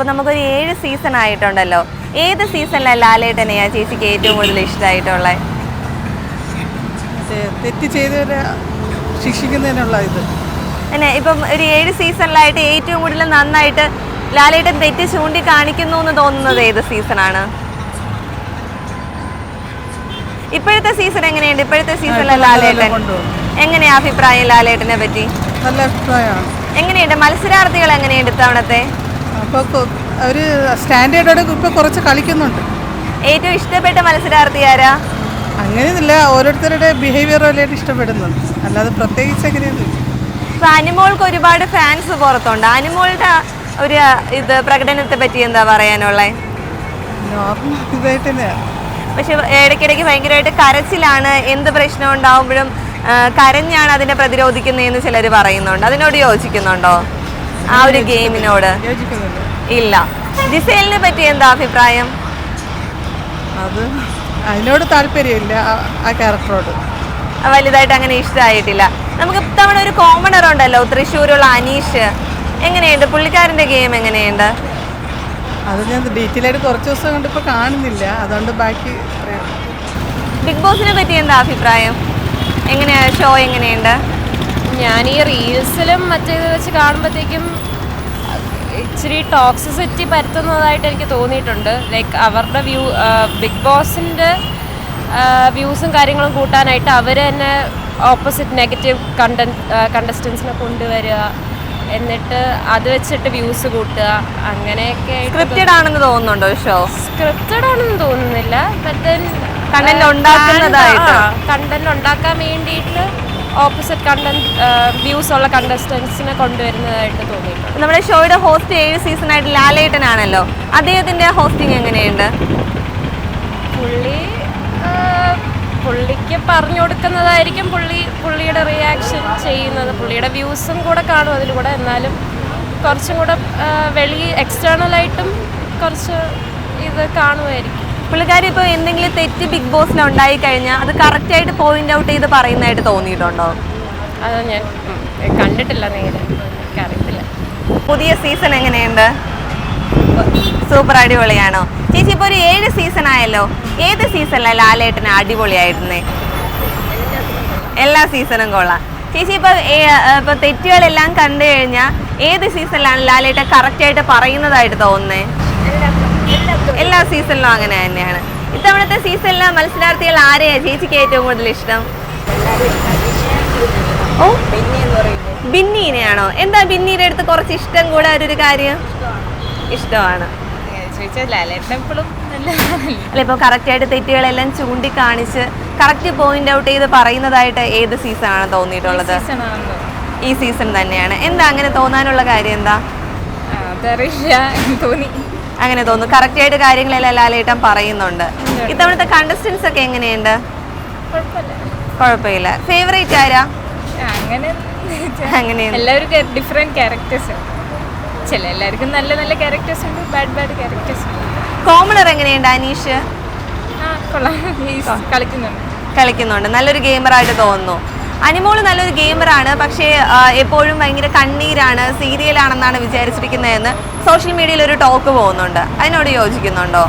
അപ്പോൾ നമുക്കൊരു ഏഴ് സീസൺ ആയിട്ടുണ്ടല്ലോ. ഏത് സീസണിലാണ് ലാലേട്ടനെയാ ചേച്ചിക്ക് ഏറ്റവും കൂടുതൽ ഇഷ്ടമായിട്ടുള്ളത് തെറ്റ് ചെയ്തവരെ ശിക്ഷിക്കുന്നതിനുള്ള ഇത്. അല്ലെ ഇപ്പം ഒരു ഏഴ് സീസണിലായിട്ട് ഏറ്റവും കൂടുതൽ നന്നായിട്ട് ലാലേട്ടൻ തെറ്റ് ചൂണ്ടിക്കാണിക്കുന്നു എന്ന് തോന്നുന്നത് ഏത് സീസണാണ് ഇപ്പോഴത്തെ സീസൺ എങ്ങനെയുണ്ട്? ഇപ്പോഴത്തെ സീസണിലെ ലാലേട്ടൻ. എങ്ങനെയാ അഭിപ്രായം ലാലേട്ടനെ പറ്റി? നല്ല അഭിപ്രായമാണ്. എങ്ങനെയുണ്ട്? മത്സരാർത്ഥികൾ എങ്ങനെയുണ്ട് ഇത്തവണത്തെ? അപ്പോൾ അവർ സ്റ്റാൻഡേർഡോടെ ഇപ്പോൾ കുറച്ച് കളിക്കുന്നുണ്ട്. ഏറ്റവും ഇഷ്ടപ്പെട്ട മത്സരാർത്ഥി ആരാ? അങ്ങനെയൊന്നുമില്ല ഓരോരുത്തരുടെ ബിഹേവിയർ പോലെയായിട്ട് ഇഷ്ടപ്പെടുന്നുണ്ട്. അല്ലാതെ പ്രത്യേകിച്ച് അങ്ങനെയൊന്നുമില്ല ഇപ്പൊ അനുമോൾക്ക് ഒരുപാട് ഫാൻസ് പുറത്തുണ്ട്. അനുമോളുടെ ഒരു ഇത് പ്രകടനത്തെ പറ്റി എന്താ പറയാനുള്ളത് നോർമൽ ഇതായിട്ട് തന്നെയാണ് പക്ഷെ ഇടയ്ക്കിടയ്ക്ക് ഭയങ്കരമായിട്ട് കരച്ചിലാണ്. എന്ത് പ്രശ്നം ഉണ്ടാവുമ്പോഴും കരഞ്ഞാണ് അതിനെ പ്രതിരോധിക്കുന്നതെന്ന് ചിലർ പറയുന്നുണ്ട്. അതിനോട് യോജിക്കുന്നുണ്ടോ? ആ ഒരു ഗെയിമിനോട്? ഇല്ല. ജിസേലിനെ പറ്റി എന്താ അഭിപ്രായം? അത് അതിനോട് താല്പര്യമില്ല ആ- ക്യാരക്ടറോട്. വലുതായിട്ട് അങ്ങനെ ഇഷ്ടമായിട്ടില്ല. നമുക്ക് ഇത്തവണ ഒരു കോമണർ ഉണ്ടല്ലോ തൃശ്ശൂരുള്ള അനീഷ്. എങ്ങനെയുണ്ട്? പുള്ളിക്കാരന്റെ ഗെയിം എങ്ങനെയുണ്ട്? അത് ഞാൻ ഡീറ്റെയിൽ ആയിട്ട് കുറച്ച് ദിവസം കൊണ്ട് ഇപ്പൊ കാണുന്നില്ല. അതുകൊണ്ട് ബാക്കി ബിഗ് ബോസിനെ പറ്റി എന്താ അഭിപ്രായം? എങ്ങനെയാ? ഷോ എങ്ങനെയുണ്ട്? ഞാൻ ഈ റീൽസിലും മറ്റേത് വെച്ച് കാണുമ്പോഴത്തേക്കും ഇച്ചിരി ടോക്സിസിറ്റി പരത്തുന്നതായിട്ട് എനിക്ക് തോന്നിയിട്ടുണ്ട് ലൈക്ക് അവരുടെ വ്യൂ ബിഗ് ബോസിന്റെ വ്യൂസും കാര്യങ്ങളും കൂട്ടാനായിട്ട് അവർ തന്നെ ഓപ്പോസിറ്റ് നെഗറ്റീവ് കണ്ട കണ്ടസ്റ്റൻസിനെ കൊണ്ടുവരിക എന്നിട്ട് അത് വെച്ചിട്ട് വ്യൂസ് കൂട്ടുക അങ്ങനെയൊക്കെ സ്ക്രിപ്റ്റഡ് ആണെന്ന് തോന്നുന്നുണ്ടോ ഷോ സ്ക്രിപ്റ്റഡ് ആണെന്ന് തോന്നുന്നില്ല Content ഉണ്ടാക്കുന്നതായിട്ട്. കണ്ടന്റ് ഉണ്ടാക്കാൻ വേണ്ടിയിട്ട് ഓപ്പോസിറ്റ് കണ്ടന്റ് വ്യൂസ് ഉള്ള കണ്ടസ്റ്റൻസിനെ കൊണ്ടുവരുന്നതായിട്ട് തോന്നിയിട്ടുണ്ട്. നമ്മുടെ ഷോയുടെ ഹോസ്റ്റ് ഏഴ് സീസൺ ആയിട്ട് ലാലേട്ടനാണല്ലോ. അദ്ദേഹത്തിന്റെ ഹോസ്റ്റിംഗ് എങ്ങനെയുണ്ട്? പുള്ളി പുള്ളിക്ക് പറഞ്ഞു കൊടുക്കുന്നതായിരിക്കും പുള്ളി പുള്ളിയുടെ റിയാക്ഷൻ ചെയ്യുന്നത്. പുള്ളിയുടെ വ്യൂസും കൂടെ കാണും അതിലൂടെ എന്നാലും കുറച്ചും കൂടെ വെളി എക്സ്റ്റേണലായിട്ടും കുറച്ച് ഇത് കാണുമായിരിക്കും. പുള്ളിക്കാരി ഇപ്പോൾ എന്തെങ്കിലും തെറ്റ് ബിഗ് ബോസിൽ ഉണ്ടായി കഴിഞ്ഞാൽ അത് കറക്റ്റ് ആയിട്ട് പോയിന്റ് ഔട്ട് ചെയ്ത് പറയുന്നതായിട്ട് തോന്നിയിട്ടുണ്ടോ? അത് ഞാൻ കണ്ടിട്ടില്ല നേരെ. എനിക്കറിയത്തില്ല. പുതിയ സീസൺ എങ്ങനെയുണ്ട്? സൂപ്പർ അടിപൊളിയാണോ? ചേച്ചി ഇപ്പോൾ ഒരു ഏഴ് സീസൺ ആയല്ലോ. ഏത് സീസണിലാണ് ലാലേട്ടന് അടിപൊളിയായിരുന്നേ? എല്ലാ സീസണും കൊള്ളാം. ചേച്ചി ഇപ്പോൾ ഇപ്പോൾ തെറ്റുകളെല്ലാം കണ്ടു കഴിഞ്ഞാൽ ഏത് സീസണിലാണ് ലാലേട്ടൻ കറക്റ്റ് ആയിട്ട് പറയുന്നതായിട്ട് തോന്നുന്നത് എല്ലാ സീസണിലും അങ്ങനെ തന്നെയാണ്. ഇത്തവണത്തെ സീസണിലെ മത്സരാർത്ഥികൾ ആരെയാണ് ചേച്ചിക്ക് ഏറ്റവും കൂടുതൽ ഇഷ്ടം? ഓ? ബിന്നീനെയാണോ? എന്താ ബിന്നീടെ അടുത്ത് കുറച്ച് ഇഷ്ടം കൂടാൻ ഒരു കാര്യം? ഇഷ്ടമാണ്. അല്ല ഇപ്പൊ കറക്റ്റ് ആയിട്ട് തെറ്റുകളെല്ലാം ചൂണ്ടിക്കാണിച്ച് കറക്റ്റ് പോയിന്റ് ഔട്ട് ചെയ്ത് പറയുന്നതായിട്ട് ഏത് സീസൺ ആണ് തോന്നിയിട്ടുള്ളത്? ഈ സീസൺ തന്നെയാണ്. എന്താ അങ്ങനെ തോന്നാനുള്ള കാര്യം എന്താ? അതറിയില്ല. തോന്നി. അങ്ങനെ തോന്നുന്നു. കറക്റ്റ് ആയിട്ട് കാര്യങ്ങളെല്ലാം ലാലേട്ടൻ പറയുന്നുണ്ട്. ഇത്തവണത്തെ കണ്ടസ്റ്റൻസ് ഒക്കെ എങ്ങനെയുണ്ട്? കുഴപ്പമില്ല. ഫേവറേറ്റ് ആരാ? അങ്ങനെ എല്ലാവർക്കും ഡിഫറെന്റ് ക്യാരക്ടേഴ്സ് ചില എല്ലാവർക്കും നല്ല നല്ല ക്യാരക്ടേഴ്സ് ഉണ്ട് ബാഡ് ബാഡ് ക്യാരക്ടേഴ്സ് കോമണർ എങ്ങനെയുണ്ട് അനീഷ്? കളിക്കുന്നുണ്ട്. കളിക്കുന്നുണ്ട്. നല്ലൊരു ഗെയിമറായിട്ട് തോന്നുന്നു. അനിമോൾ നല്ലൊരു ഗെയിമറാണ്. പക്ഷേ എപ്പോഴും ഭയങ്കര കണ്ണീരാണ് സീരിയലാണെന്നാണ് വിചാരിച്ചിരിക്കുന്നതെന്ന് സോഷ്യൽ മീഡിയയിൽ ഒരു ടോക്ക് പോകുന്നുണ്ട്. അതിനോട് യോജിക്കുന്നുണ്ടോ?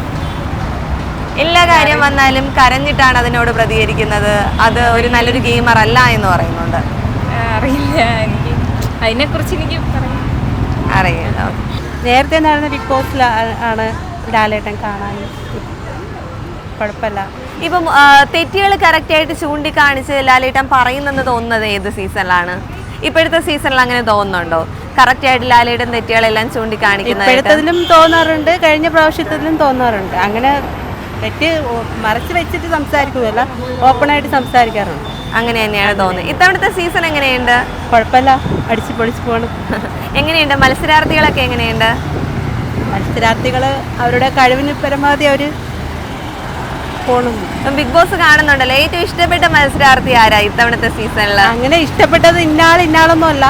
എല്ലാ കാര്യം വന്നാലും കരഞ്ഞിട്ടാണ് അതിനോട് പ്രതികരിക്കുന്നത്. അത് ഒരു നല്ലൊരു ഗെയിമർ അല്ല എന്ന് പറയുന്നുണ്ട്. അറിയില്ല. എനിക്ക് അതിനെക്കുറിച്ച് എനിക്ക് അറിയില്ല. നേരത്തെ നടന്ന ബിഗ് ബോസിലാണ് ആണ് ലാലേട്ടൻ കാണാനും കുഴപ്പമില്ല. ഇപ്പം തെറ്റുകൾ കറക്റ്റായിട്ട് ചൂണ്ടിക്കാണിച്ച് ലാലേട്ടൻ പറയുന്നെന്ന് തോന്നുന്നത് ഏത് സീസണിലാണ്? ഇപ്പോഴത്തെ സീസണിൽ അങ്ങനെ തോന്നുന്നുണ്ടോ? കറക്റ്റായിട്ട് ലാലേട്ടൻ തെറ്റുകളെല്ലാം ചൂണ്ടിക്കാണിക്കുന്നത് ഇപ്പോഴത്തതിലും തോന്നാറുണ്ട് കഴിഞ്ഞ പ്രാവശ്യത്തിലും തോന്നാറുണ്ട്. അങ്ങനെ തെറ്റ് മറച്ച് വെച്ചിട്ട് സംസാരിക്കുകയല്ല ഓപ്പണായിട്ട് സംസാരിക്കാറുണ്ട്. അങ്ങനെ തന്നെയാണ് തോന്നുന്നത്. ഇത്തവണത്തെ സീസൺ എങ്ങനെയുണ്ട്? കുഴപ്പമില്ല അടിച്ച് പൊളിച്ച് പോകണം എങ്ങനെയുണ്ട്? മത്സരാർത്ഥികളൊക്കെ എങ്ങനെയുണ്ട്? മത്സരാർത്ഥികൾ അവരുടെ കഴിവിന് പരമാവധി അവർ പോണുന്നു. ബിഗ് ബോസ് കാണുന്നുണ്ടല്ലോ. ഏറ്റവും ഇഷ്ടപ്പെട്ട മത്സരാർത്ഥി ആരാ ഇത്തവണത്തെ സീസണിൽ അങ്ങനെ ഇഷ്ടപ്പെട്ടത് ഇന്നാൾ ഇന്നാളൊന്നുമല്ല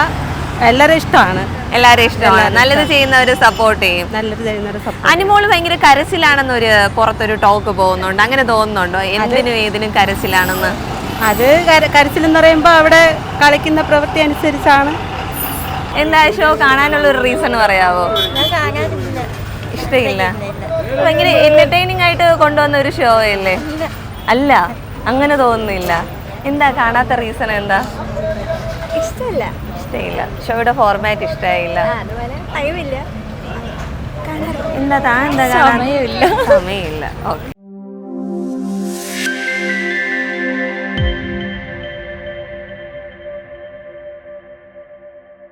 എല്ലാവരും ഇഷ്ടമാണ്. എല്ലാവരും ഇഷ്ടമാണ്. നല്ലത് ചെയ്യുന്നവര് സപ്പോർട്ട് ചെയ്യും. നല്ലത് ചെയ്യുന്നവരെ അനിമോൾ ഭയങ്കര കരച്ചിലാണെന്നൊരു പുറത്തൊരു ടോക്ക് പോകുന്നുണ്ട്. അങ്ങനെ തോന്നുന്നുണ്ടോ? എന്തിനും ഏതിനും കരച്ചിലാണെന്ന്? അത് കര- കരച്ചിലെന്ന് പറയുമ്പോൾ അവിടെ കളിക്കുന്ന പ്രവൃത്തി അനുസരിച്ചാണ്. എന്താ ഷോ കാണാനുള്ള ഒരു റീസൺ പറയാവോ? ഇഷ്ടമില്ല ഭയങ്കര എന്റർടൈനിങ് ആയിട്ട് കൊണ്ടുവന്ന ഒരു ഷോ അല്ലേ? അല്ല അങ്ങനെ തോന്നുന്നില്ല. എന്താ കാണാത്ത റീസൺ എന്താ? ഇഷ്ടമില്ല ഇഷ്ടമില്ല ഷോയുടെ ഫോർമാറ്റ് ഇഷ്ടമായില്ല. എന്താ താൻ എന്താ സമയമില്ല. സമയമില്ല. ഓക്കെ.